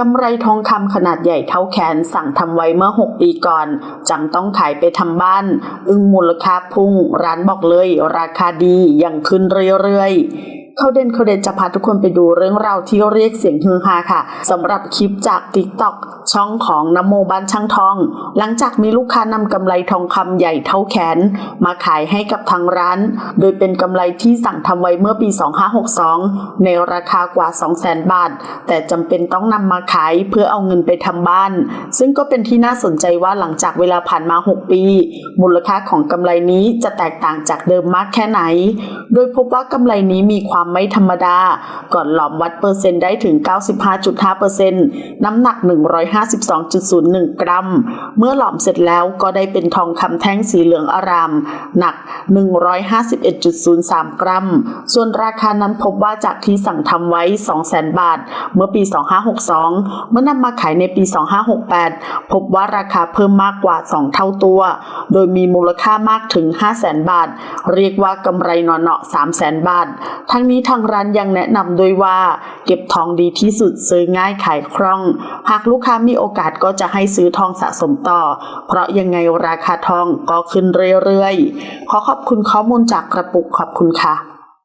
กำไรทองคำขนาดใหญ่เท่าแขนสั่งทำไว้เมื่อ 6 ปีก่อนจำต้องขายไปทำบ้าน อึ้งมูลค่าพุ่ง ร้านบอกเลย ราคาดียังขึ้นเรื่อยๆ เขาเด่นเขาเด่นจะพาทุกคนไปดูเรื่องราวที่เรียกเสียงฮือฮาค่ะสำหรับคลิปจาก TikTok ช่องของนโมบ้านช่างทอง หลังจากมีลูกค้านำกำไรทองคำใหญ่เท่าแขน มาขายให้กับทางร้าน โดยเป็นกำไรที่สั่งทำไว้เมื่อปี 2562 ในราคากว่า 200,000 บาท แต่จำเป็นต้องนำมาขายเพื่อเอาเงินไปทำบ้าน ซึ่งก็เป็นที่น่าสนใจว่าหลังจากเวลาผ่านมา 6 ปี มูลค่าของกำไรนี้จะแตกต่างจากเดิมมากแค่ไหน โดยพบว่ากำไรนี้มีความไม่ธรรมดา ก่อนหลอมวัดเปอร์เซ็นต์ได้ถึง 95.5%น้ำหนัก 152.01 กรัม เมื่อหลอมเสร็จแล้วก็ได้เป็นทองคำแท่งสีเหลืองอาราม หนัก 151.03 กรัม ส่วนราคานั้นพบว่าจากที่สั่งทำไว้ 200,000 บาท เมื่อปี 2562 เมื่อนำมาขายในปี 2568 พบว่าราคาเพิ่มมากกว่า 2 เท่าตัว โดยมีมูลค่ามากถึง 500,000 บาท เรียกว่ากำไรเนาะ300,000 บาท ทั้งนี้ทางร้านยังแนะนำด้วยว่า เก็บทองดีที่สุดซื้อง่ายขายคล่อง หากลูกค้ามีโอกาสก็จะให้ซื้อทองสะสมต่อ เพราะยังไงราคาทองก็ขึ้นเรื่อยๆ ขอขอบคุณข้อมูลจากกระปุกขอบคุณค่ะ